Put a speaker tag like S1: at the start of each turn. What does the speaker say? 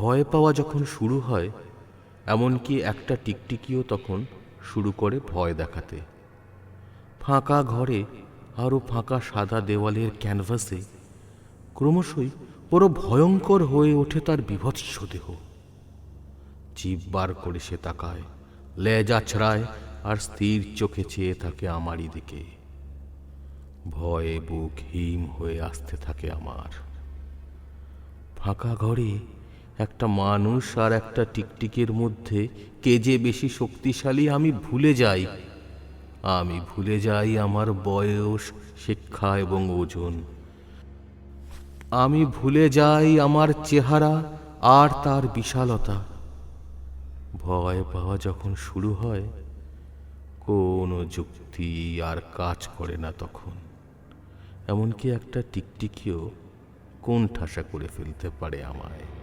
S1: ভয় পাওয়া যখন শুরু হয়, এমনকি একটা টিকটিকিও তখন শুরু করে ভয় দেখাতে। ফাঁকা ঘরে, আরও ফাঁকা সাদা দেওয়ালের ক্যানভাসে, ক্রমশই বড় ভয়ঙ্কর হয়ে ওঠে তার বিভৎস দেহ। জিভ বার করে সে তাকায়, লেজ আছড়ায় আর স্থির চোখে চেয়ে থাকে আমারই দিকে। ভয়ে বুক হিম হয়ে আসতে থাকে আমার। ফাঁকা ঘরে একটা মানুষ আর একটা টিকটিকের মধ্যে কে যে বেশি শক্তিশালী আমি ভুলে যাই। আমি ভুলে যাই আমার বয়স, শিক্ষা এবং ওজন। আমি ভুলে যাই আমার চেহারা আর তার বিশালতা। ভয় পাওয়া যখন শুরু হয়, কোনো যুক্তি আর কাজ করে না তখন। এমনকি একটা টিকটিকিও কোন ঠাসা করে ফেলতে পারে আমায়।